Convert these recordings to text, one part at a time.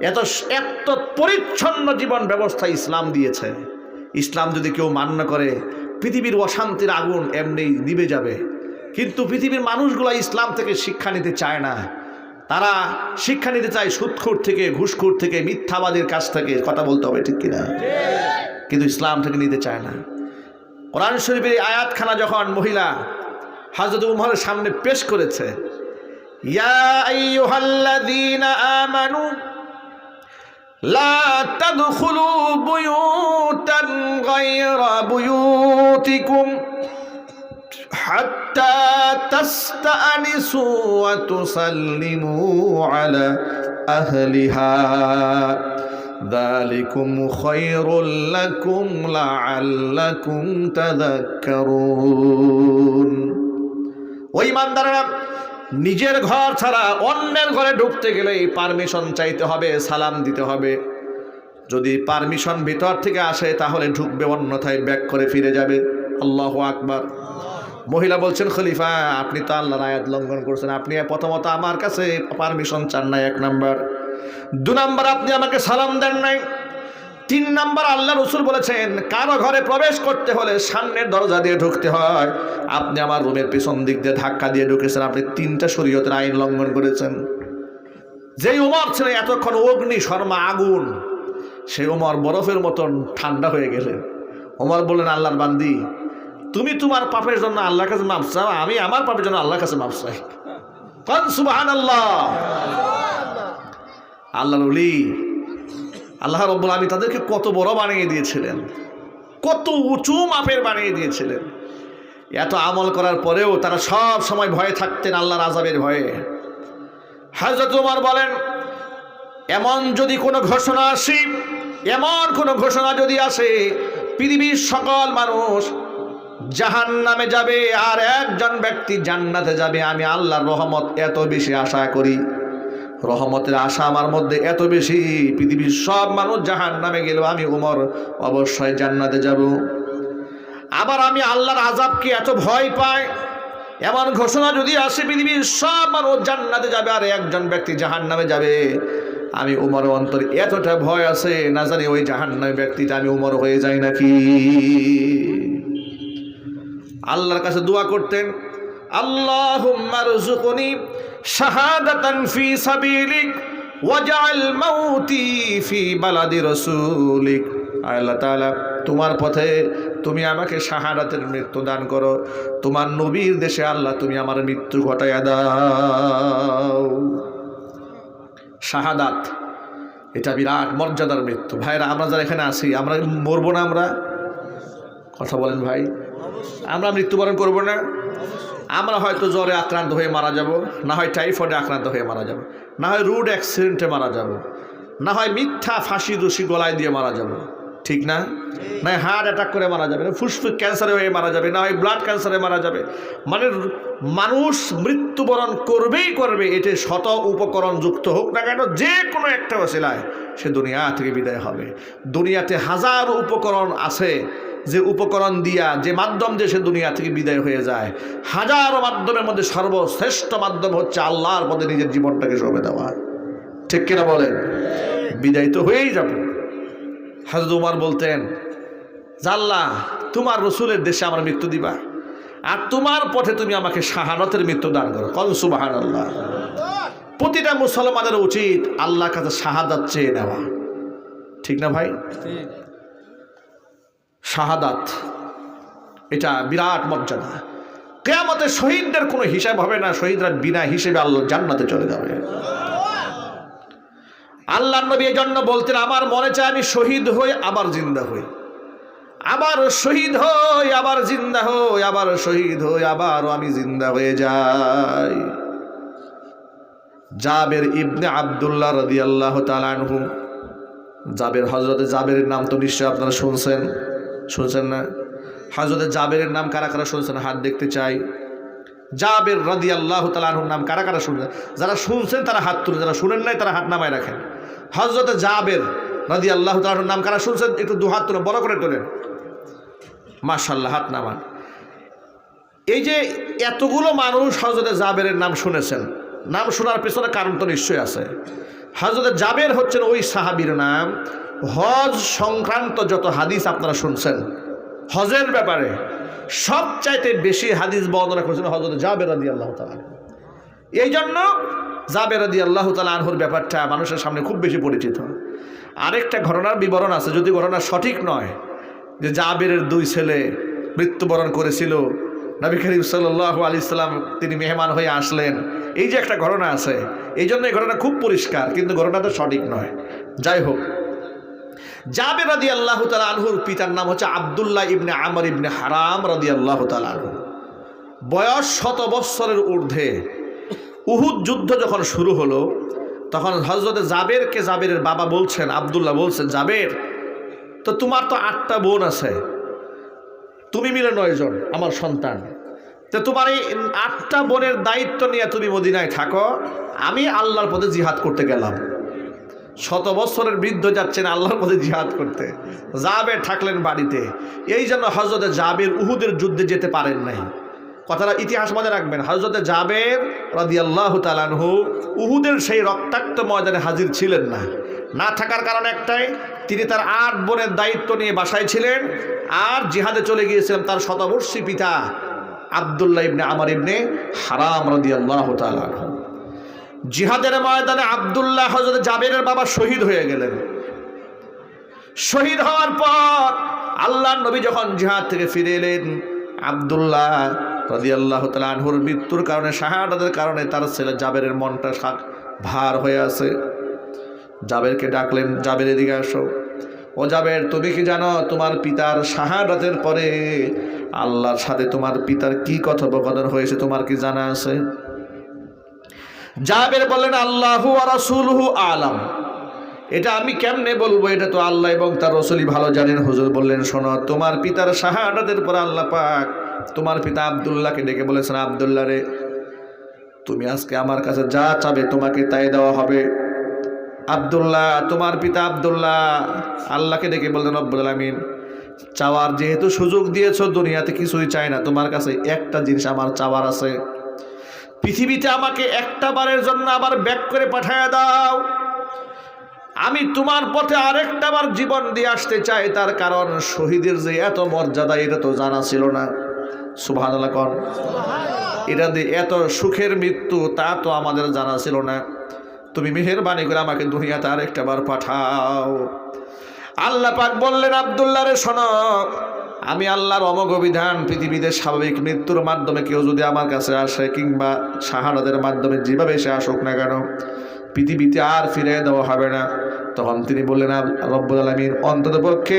এত এত পরিচ্ছন্ন জীবন ব্যবস্থা ইসলাম দিয়েছে। ইসলাম যদি কেউ মান্য করে, পৃথিবীর অশান্তির আগুন এমনি নিভে যাবে। কিন্তু পৃথিবীর মানুষগুলো ইসলাম থেকে শিক্ষা নিতে চায় না। তারা শিক্ষা নিতে চায় সুদখোর থেকে, ঘুষখোর থেকে, মিথ্যাবাদীর কাছ থেকে, কথা বলতে হবে ঠিক কিনা? কিন্তু ইসলাম থেকে নিতে চায় না। কোরআন শরীফের আয়াতখানা যখন মহিলা হাজরত উমরের সামনে পেশ করেছে, ইয়া আইয়ুহাল্লাযীনা আমানু لا تدخلوا بيوتا غير بيوتكم حتى تستأنسوا وتسلموا على أهلها. ذلكم خير لكم لعلكم تذكرون. وإيمان درنا নিজের ঘর ছাড়া অন্যের ঘরে ঢুকতে গেলে পারমিশন চাইতে হবে, সালাম দিতে হবে। যদি পারমিশন ভিতর থেকে আসে, তাহলে ঢুকবে অন্যথায়, ব্যাক করে ফিরে যাবে। আল্লাহ আকবার। মহিলা বলছেন, খলিফা, আপনি তো আল্লাহর আয়াত লঙ্ঘন করছেন। আপনি প্রথমত আমার কাছে পারমিশন চান নাই, এক নাম্বার। দু নাম্বার, আপনি আমাকে সালাম দেন নাই। তিন নাম্বার আল্লাহ রসুল বলেছেন, কারও ঘরে প্রবেশ করতে হলে সামনের দরজা দিয়ে ঢুকতে হয়। আপনি আমার রুমের পিছন দিক দিয়ে ধাক্কা দিয়ে ঢুকেছেন, আপনি তিনটা শরীয়তের আইন লঙ্ঘন করেছেন। যেই উমর ছিলেন, এতক্ষণ অগ্নি, শর্মা, আগুন, সেই উমর বরফের মতন ঠান্ডা হয়ে গেলেন। ওমর বললেন, আল্লাহর বান্দি, তুমি তোমার পাপের জন্য আল্লাহর কাছে মাপ চাও, আমি আমার পাপের জন্য আল্লাহর কাছে মাপ চাই। কন সুবাহান আল্লাহ আল্লাহ আল্লাহ রব্বুল আমি তাদেরকে কত বড় বানিয়ে দিয়েছিলেন। কত উঁচু মাপের বানিয়ে দিয়েছিলেন। এত আমল করার পরেও তারা সব সময় ভয়ে থাকতেন আল্লাহর আজাবের ভয়ে। হাজরত উমর বলেন, এমন যদি কোনো ঘোষণা আসে, এমন কোনো ঘোষণা যদি আসে, পৃথিবীর সকল মানুষ জাহান নামে যাবে আর একজন ব্যক্তি জান্নাতে যাবে, আমি আল্লাহর রহমত এত বেশি আশা করি। রহমতের আশা আমার মধ্যে এত বেশি। পৃথিবীর সব মানুষ জাহান নামে গেলেও আমি উমর, অবশ্যই জান্নাতে যাব। আবার আমি আল্লাহর আজাবকে এত ভয় পাই? এমন ঘোষণা যদি আসে, পৃথিবীর সব মানুষ জান্নাতে যাবে আর একজন ব্যক্তি জাহান নামে যাবে। আমি উমর অন্তর এতটা ভয় আছে, না জানি ওই জাহান নামে ব্যক্তিটা আমি উমর হয়ে যাই নাকি। আল্লাহর কাছে দোয়া করতেন আল্লাহ ফি সাবিলিক মাউতি ফি বালাদি আল্লাহ তোমার পথে তুমি আমাকে শাহাদাতের মৃত্যু দান করো। তোমার নবীর দেশে আল্লাহ তুমি আমার মৃত্যু ঘটাইয়া দাও। শাহাদাত, এটা বিরাট মর্যাদার মৃত্যু। ভাইরা, আমরা যারা এখানে আছি, আমরা মরবো না আমরা? কথা বলেন ভাই। আমরা মৃত্যুবরণ করব না? আমরা হয়তো জ্বরে আক্রান্ত হয়ে মারা যাব, না হয় টাইফয়েডে আক্রান্ত হয়ে মারা যাব, না হয় রোড অ্যাক্সিডেন্টে মারা যাব, না হয় মিথ্যা ফাঁসি দোষী গলায় দিয়ে মারা যাব, ঠিক না? না হয় হার্ট অ্যাটাক করে মারা যাবে, না ফুসফুস ক্যান্সারে হয়ে মারা যাবে, না হয় ব্লাড ক্যান্সারে মারা যাবে। মানে মানুষ মৃত্যুবরণ করবেই করবে, এতে শত উপকরণ যুক্ত হোক না কেন, যে কোনো একটা ওসিলায় সে দুনিয়া থেকে বিদায় হবে। দুনিয়াতে হাজার উপকরণ আছে যে উপকরণ দিয়া, যে মাধ্যম দিয়ে সে দুনিয়া থেকে বিদায় হয়ে যায়, হাজারো মাধ্যমের মধ্যে সর্বশ্রেষ্ঠ মাধ্যম হচ্ছে আল্লাহর পদে নিজের জীবনটাকে সবে দেওয়া। ঠিক কিনা বলেন? বিদায় তো হয়েই যাব। হাজরত উমার বলতেন জাল্লা তোমার রসুলের দেশে আমার মৃত্যু দিবা, আর তোমার পথে তুমি আমাকে শাহানতের মৃত্যু দান করো। কল সুবাহান আল্লাহ প্রতিটা মুসলমানের উচিত আল্লাহ কাছে শাহাদাত চেয়ে নেওয়া। ঠিক না ভাই? শাহাদাত। এটা বিরাট মর্যাদা। কেয়ামতে শহীদদের কোনো হিসাব হবে না, শহীদরা বিনা হিসেবে আল্লাহ জান্নাতে চলে যাবে। আল্লাহ নবী এই জন্য বলতেন, আমার মনে চায় আমি শহীদ হই, আবার জিন্দা হই। আবার শহীদ হই, আবার জিন্দা হই, আবার শহীদ হই, আবারও আমি জিন্দা হয়ে যাই। জাবের ইবনে আবদুল্লাহ রদি আল্লাহ তালানহু জাবের হজরতে জাবের নাম তো নিশ্চয় আপনারা শুনছেন। শুনছেন না? হজরতে জাবেরের নাম কারা কারা শুনছেন? হাত দেখতে চাই। জাবের রদি আল্লাহ তালাহুর নাম কারা কারা শুনছেন? যারা শুনছেন তারা হাত তুলে, যারা শুনেন নাই তারা হাত নামায় রাখেন। হজরতে জাবের রদি আল্লাহ তালাহুর নাম কারা শুনছেন? একটু দু হাত তুলে, বড় করে তোলেন। মাশাল্লাহ হাত নামান। এই যে এতগুলো মানুষ হজরতে জাবেরের নাম শুনেছেন, নাম শোনার পেছনে কারণ তো নিশ্চয়ই আছে। হজরত জাবের হচ্ছেন ওই সাহাবীর নাম হজ সংক্রান্ত যত হাদিস আপনারা শুনছেন, হজের ব্যাপারে সবচাইতে বেশি হাদিস বর্ণনা করেছেন হজরত জাবের রাদি আল্লাহ তালা এই জন্য জাবের রাদি আল্লাহ তালা আনহুর ব্যাপারটা মানুষের সামনে খুব বেশি পরিচিত। আরেকটা ঘটনার বিবরণ আছে, যদি ঘটনা সঠিক নয়, যে জাবেরের দুই ছেলে মৃত্যুবরণ করেছিল, নবী করিম সাল্লাহ আলি ইসলাম তিনি মেহমান হয়ে আসলেন। এই যে একটা ঘটনা আছে এই জন্য এই ঘটনা খুব পরিষ্কার, কিন্তু ঘটনাটা সঠিক নয়। যাই হোক জাবের রাদি আল্লাহ তালা আনহুর পিতার নাম হচ্ছে আবদুল্লাহ ইবনে আমর ইবনে হারাম রাদি আল্লাহ তালা আনহু। বয়স শত বৎসরের ঊর্ধ্বে উহুদ যুদ্ধ যখন শুরু হলো, তখন হজরতে জাবেরকে জাবেরের বাবা বলছেন, আবদুল্লাহ বলছেন, জাবের, তো তোমার তো আটটা বোন আছে। তুমি মিলে নয়জন আমার সন্তান। তো তোমার এই আটটা বোনের দায়িত্ব নিয়ে তুমি মদিনায় থাকো। আমি আল্লাহর পথে জিহাদ করতে গেলাম। শত বছরের বৃদ্ধ যাচ্ছেন আল্লাহর পথে জিহাদ করতে। জাবের থাকলেন বাড়িতে। এই জন্য হজরতে জাবের উহুদের যুদ্ধে যেতে পারেন নাই। কথাটা ইতিহাস মনে রাখবেন। হজরতে জাবের আল্লাহ তালানহু উহুদের সেই রক্তাক্ত ময়দানে হাজির ছিলেন না। না থাকার কারণ একটাই, তিনি তার আট বোনের দায়িত্ব নিয়ে বাসায় ছিলেন আর জিহাদে চলে গিয়েছিলেন তার শতবর্ষী পিতা আবদুল্লাহ ইবনে আমার ইবনে হারাম রদি আল্লাহ তালানহু জিহাদের ময়দানে আবদুল্লাহ হজরত জাবেরের বাবা শহীদ হয়ে গেলেন। শহীদ হওয়ার পর আল্লাহ নবী যখন জিহাদ থেকে ফিরে এলেন, আবদুল্লাহ রদি আল্লাহ আনহুর মৃত্যুর কারণে, শাহাদাতের কারণে তার ছেলে জাবেরের মনটা শাক ভার হয়ে আছে। জাবেরকে ডাকলেন, জাবের, এদিকে আসো। ও জাবের, তুমি কি জানো তোমার পিতার শাহাদাতের পরে আল্লাহর সাথে তোমার পিতার কি কথোপকথন হয়েছে, তোমার কি জানা আছে? জাবের বললেন, আল্লাহু রাসূলুহু আলাম। এটা আমি কেমনে বলব? এটা তো আল্লাহ এবং তার রসুলই ভালো জানেন। হুজুর বললেন, শোনো, তোমার পিতার শাহাদাতের পর আল্লাহ পাক তোমার পিতা আবদুল্লাহকে ডেকে বলেছেন, আবদুল্লাহ রে, তুমি আজকে আমার কাছে যা চাবে তোমাকে তাই দেওয়া হবে। আবদুল্লাহ, তোমার পিতা আবদুল্লাহ আল্লাহকে ডেকে বললেন, রব্বুল আলামিন, চাওয়ার যেহেতু সুযোগ দিয়েছ, দুনিয়াতে কিছুই চাই না। তোমার কাছে একটা জিনিস আমার চাওয়ার আছে। পৃথিবীতে আমাকে একটা বারের জন্য আবার ব্যাক করে পাঠায় দাও। আমি তোমার পথে আরেকটা বার জীবন দিয়ে আসতে চাই, তার কারণ শহীদের যে এত মর্যাদা, এটা তো জানা ছিল না। সুভান এটা দিয়ে এত সুখের মৃত্যু, তা তো আমাদের জানা ছিল না। তুমি মেহরবানি করে আমাকে দুনিয়াতে আরেকটা বার পাঠাও। আল্লাহ পাক বললেন, আবদুল্লাহ রে শোনো আমি আল্লাহর অমোঘ বিধান পৃথিবীতে স্বাভাবিক মৃত্যুর মাধ্যমে কেউ যদি আমার কাছে আসে কিংবা শাহাদাতের মাধ্যমে যেভাবে সে আসুক না কেন, পৃথিবীতে আর ফিরে দেওয়া হবে না। তখন তিনি বললেন রব্বুল আলমীর অন্তত পক্ষে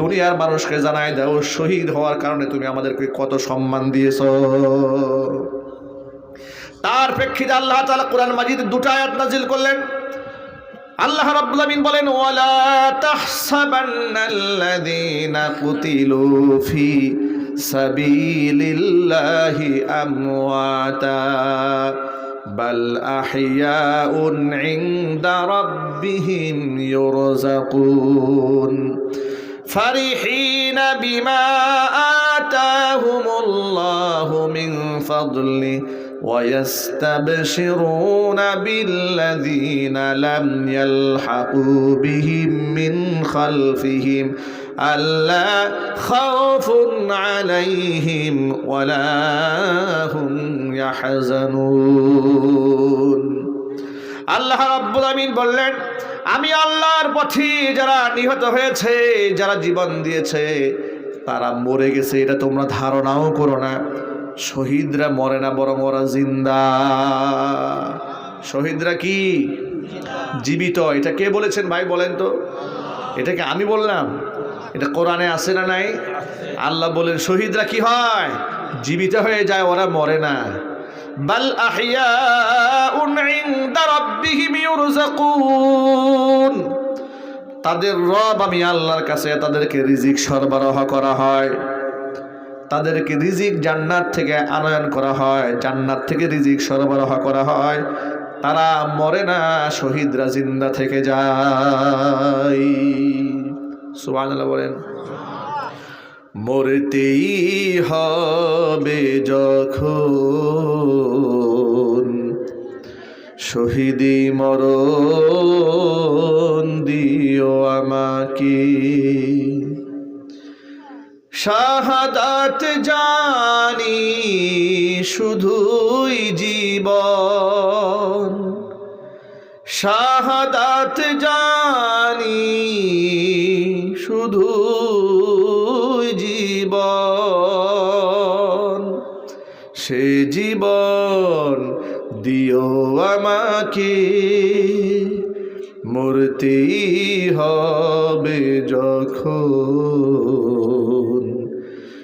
দুনিয়ার মানুষকে জানাই দাও, শহীদ হওয়ার কারণে তুমি আমাদেরকে কত সম্মান দিয়েছ। তার প্রেক্ষিতে আল্লাহ তালা কোরআন মাজিদ দুটা আয়াত নাজিল করলেন। আল্লাহ রাব্বুল আমিন বলেন, ওয়ালা তাহসাবান্নাল্লাযীনা কুতিলু ফি সাবিলিল্লাহি আমওয়াতা, বাল আহইয়াউন ইনদা রাব্বিহিম ইউরযাকুন, ফারিহিনা বিমা আতাহুমুল্লাহু মিন ويستبشرون بالذين لم يلحقوا بهم من خلفهم ألا خوف عليهم ولا هم يحزنون আল্লাহ রাব্বুল আমিন বললেন আমি আল্লাহর পথে যারা নিহত হয়েছে যারা জীবন দিয়েছে তারা মরে গেছে এটা তোমরা ধারণাও করো না শহীদরা মরে না, বরং ওরা জিন্দা। শহীদরা কি? জীবিত। এটা কে বলেছেন ভাই বলেন তো? এটাকে আমি বললাম? এটা কোরআনে আছে না নাই? আল্লাহ বলেন, শহীদরা কি হয়? জীবিত হয়ে যায়, ওরা মরে না। বাল তাদের রব আমি আল্লাহর কাছে তাদেরকে রিজিক সরবরাহ করা হয়। তাদেরকে রিজিক জান্নাত থেকে আনয়ন করা হয়, জান্নাত থেকে রিজিক সরবরাহ করা হয়। তারা মরে না, শহীদরা জিন্দা থেকে যায়। সুবহানাল্লাহ বলেন। মরতেই হবে যখন শহীদি মরণ দিও আমাকে। শাহাদাত জানি শুধুই জীবন। শাহাদাত জানি শুধুই জীবন। সে জীবন দিও আমাকে, মূর্তি হবে যখন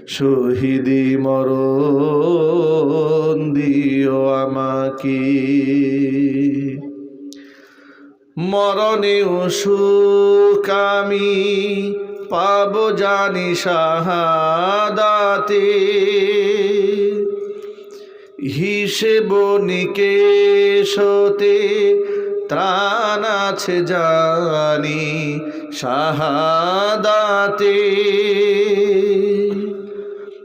শহীদি মরণ দিও আমাকে। মরণে সুখ আমি পাব জানি শাহাদাতে। হিসেব নিকেশতে ত্রাণ আছে জানি শাহাদাতে।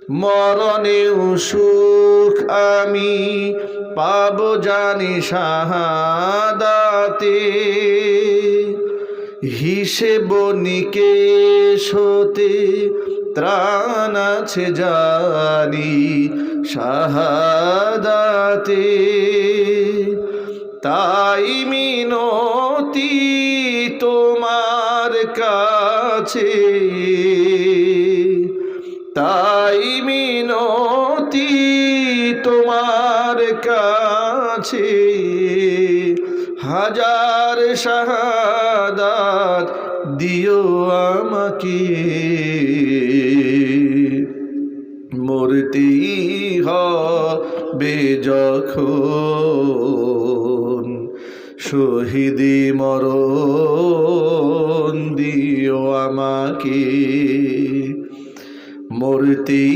মরণে সুখ আমি পাব জানি শাহাদাতে। হিসেব নিকেশতে ত্রাণ আছে জানি শাহাদাতে। তাই মিনতি তোমার কাছে শাহাদাত দিও আমাকে। মূর্তি হবে যখন শহীদি মরণ দিও আমাকে। মূর্তি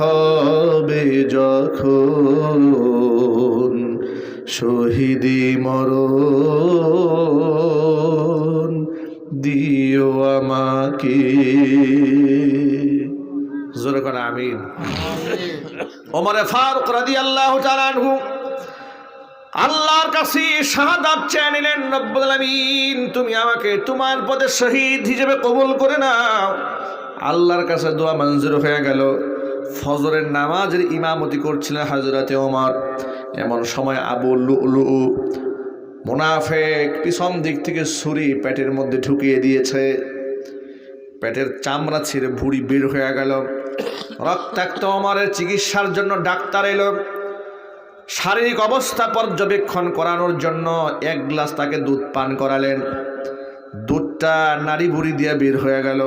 হবে যখন শহীদি মরণ আমাকে জোরে করে, আমিন। ওমরে ফারুক রাদি আল্লাহ আনহু আল্লাহর কাছে শাহাদাত চেয়ে নিলেন, রব্বুল তুমি আমাকে তোমার পদে শহীদ হিসেবে কবুল করে নাও। আল্লাহর কাছে দোয়া মঞ্জুর হয়ে গেল। ফজরের নামাজের ইমামতি করছিলেন হাজরাতে ওমর। এমন সময় আবু লুলু মুনাফেক পিছন দিক থেকে ছুরি পেটের মধ্যে ঢুকিয়ে দিয়েছে। পেটের চামড়া ছিঁড়ে ভুড়ি বের হয়ে গেল। রক্তাক্ত অমরের চিকিৎসার জন্য ডাক্তার এলো। শারীরিক অবস্থা পর্যবেক্ষণ করানোর জন্য এক গ্লাস তাকে দুধ পান করালেন। দুধটা নারী বুড়ি দিয়ে বের হয়ে গেল।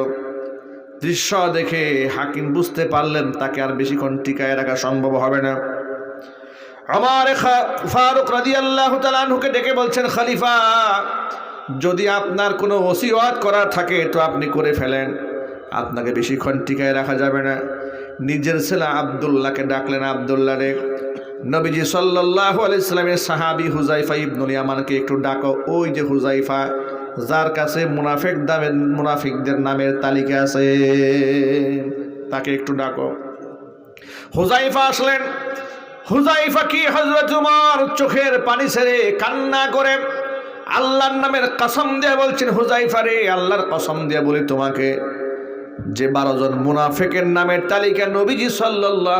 দৃশ্য দেখে হাকিম বুঝতে পারলেন তাকে আর বেশিক্ষণ টিকায় রাখা সম্ভব হবে না। আমার ফারুক রাজি আল্লাহ ডেকে বলছেন, খলিফা যদি আপনার কোনো ওসিওয়াত করার থাকে, তো আপনি করে ফেলেন। আপনাকে বেশিক্ষণ টিকায় রাখা যাবে না। নিজের ছেলে আবদুল্লাহকে ডাকলেন আবদুল্লাহ রে, নবীজি সাল্লাহ আলাইসলামের সাহাবি হুজাইফা ইবনুল ইয়ামানকে একটু ডাকো। ওই যে হুজাইফা, যার কাছে মুনাফিক দামের, মুনাফিকদের নামের তালিকা আছে, তাকে একটু ডাকো। হুজাইফা আসলেন। হুজাইফা কি হজরত উমর চোখের পানি ছেড়ে কান্না করে আল্লাহর নামের কসম দিয়ে বলছেন হুজাইফা রে, আল্লাহর কসম দিয়ে বলি তোমাকে, যে বারো জন মুনাফেকের নামের তালিকা নবীজি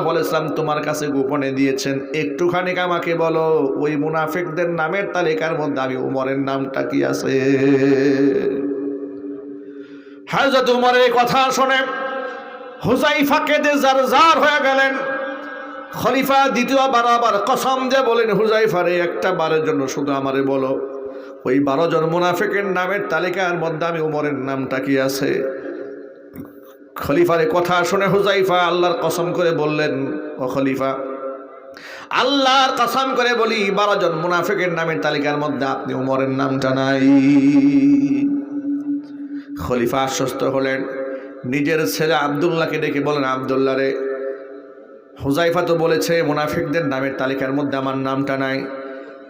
আলাইসলাম তোমার কাছে গোপনে দিয়েছেন, একটুখানি আমাকে বলো, ওই মুনাফেকদের নামের তালিকার মধ্যে আমি উমরের নামটা কি আছে? হাজরত উমরের কথা শোনে হুজাইফা কেঁদে যার জার হয়ে গেলেন। খলিফা দ্বিতীয়বার আবার কসম দিয়ে বলেন হুজাইফারে একটা বারের জন্য শুধু আমারে বলো ওই বারো জন মুনাফেকের নামের তালিকার মধ্যে আমি উমরের নামটা কি আছে? খলিফারে কথা শুনে হুজাইফা আল্লাহর কসম করে বললেন, ও খলিফা, আল্লাহর কসম করে বলি, বারো জন মুনাফেকের নামের তালিকার মধ্যে আপনি উমরের নামটা নাই। খলিফা আশ্বস্ত হলেন। নিজের ছেলে আবদুল্লাহকে ডেকে বলেন, আবদুল্লাহ রে হুজাইফা তো বলেছে মুনাফিকদের নামের তালিকার মধ্যে আমার নামটা নাই।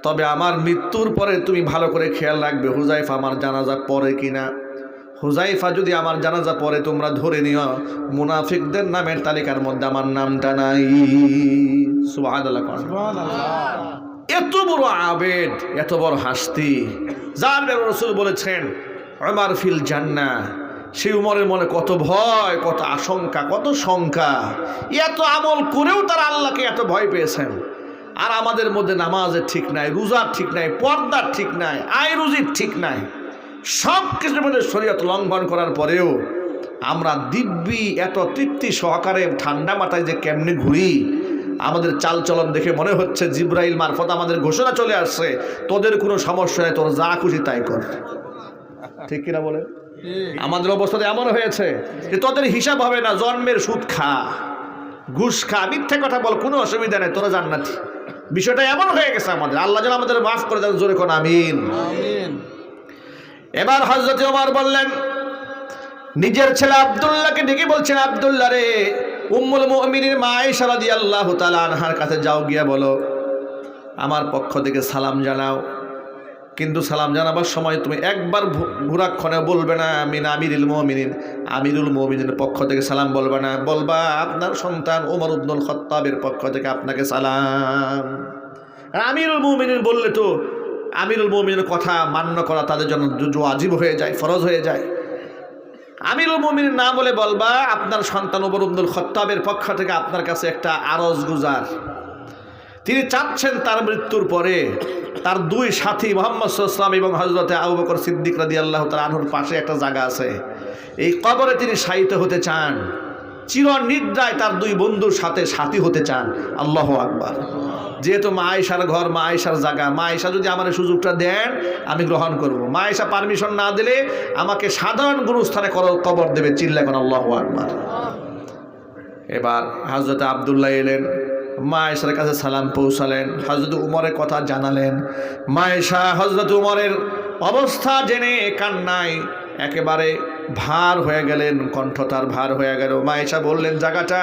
তবে আমার মৃত্যুর পরে তুমি ভালো করে খেয়াল রাখবে হুজাইফা আমার জানাজা পরে কিনা? হুজাইফা যদি আমার জানাজা পরে তোমরা ধরে নিও মুনাফিকদের নামের তালিকার মধ্যে আমার নামটা নাই। এত বড় আবেদ এত বড় হাসতি যার ব্যাপারে রসুল বলেছেন আমার ফিল জান্না সেই উমরের মনে কত ভয় কত আশঙ্কা কত শঙ্কা। এত আমল করেও তারা আল্লাহকে এত ভয় পেয়েছেন। আর আমাদের মধ্যে নামাজের ঠিক নাই, রোজার ঠিক নাই, পর্দার ঠিক নাই, আয় রুজির ঠিক নাই। সব কিছুর মধ্যে শরীয়ত লঙ্ঘন করার পরেও আমরা দিব্যি এত তৃপ্তি সহকারে ঠান্ডা মাথায় যে কেমনে ঘুরি। আমাদের চালচলন দেখে মনে হচ্ছে জিব্রাইল মারফত আমাদের ঘোষণা চলে আসছে, তোদের কোনো সমস্যা নেই, তোর যা খুশি তাই কর। ঠিক কিনা বলে? আমাদের অবস্থাতে এমন হয়েছে যে তোদের হিসাব হবে না, জন্মের সুদ খা, ঘুষ খা, মিথ্যে কথা বল, কোনো অসুবিধা নেই, তোরা জান্নাতি। বিষয়টা এমন হয়ে গেছে আমাদের। আল্লাহ যেন আমাদের মাফ করে দেন জোরে কোন আমিন। এবার হজরত ওমর বললেন নিজের ছেলে আবদুল্লাহকে ডেকে বলছেন আবদুল্লাহ রে। উম্মুল মায়ে মা দিয়ে আল্লাহ তালা আনহার কাছে যাও গিয়া বলো আমার পক্ষ থেকে সালাম জানাও। কিন্তু সালাম জানাবার সময় তুমি একবার ভুরাক্ষণে বলবে না মিন আমিরুল মুমিনিন। আমিরুল মুমিনের পক্ষ থেকে সালাম বলবে না, বলবা, আপনার সন্তান ওমর উদ্দুল খত্তাবের পক্ষ থেকে আপনাকে সালাম। আমিরুল মুমিনিন বললে তো, আমিরুল মুমিনের কথা মান্য করা তাদের জন্য আজীব হয়ে যায়, ফরজ হয়ে যায়। আমিরুল মুমিন না বলে বলবা, আপনার সন্তান ওমর উদ্দুল খত্তাবের পক্ষ থেকে আপনার কাছে একটা আরজ গুজার। তিনি চাচ্ছেন তার মৃত্যুর পরে তার দুই সাথী মোহাম্মদ সাল্লাম এবং হজরতে আবু বকর সিদ্দিক রাদি আল্লাহ তার আনহুর পাশে একটা জায়গা আছে। এই কবরে তিনি শায়িত হতে চান। চির নিদ্রায় তার দুই বন্ধুর সাথে সাথী হতে চান। আল্লাহ আকবার। যেহেতু মা আয়েশার ঘর, মা আয়েশার জায়গা, মা আয়েশা যদি আমার সুযোগটা দেন, আমি গ্রহণ করব। মা আয়েশা পারমিশন না দিলে আমাকে সাধারণ গুরুস্থানে কবর দেবে চিল্লা এখন আল্লাহ আকবার। এবার হজরত আবদুল্লাহ এলেন। মা এসার কাছে সালাম পৌঁছালেন হজরত উমরের কথা জানালেন। মা এসা হজরত উমরের অবস্থা জেনে কান্নায় একেবারে ভার হয়ে গেলেন, কণ্ঠ তার ভার হয়ে গেল। মা এসা বললেন জায়গাটা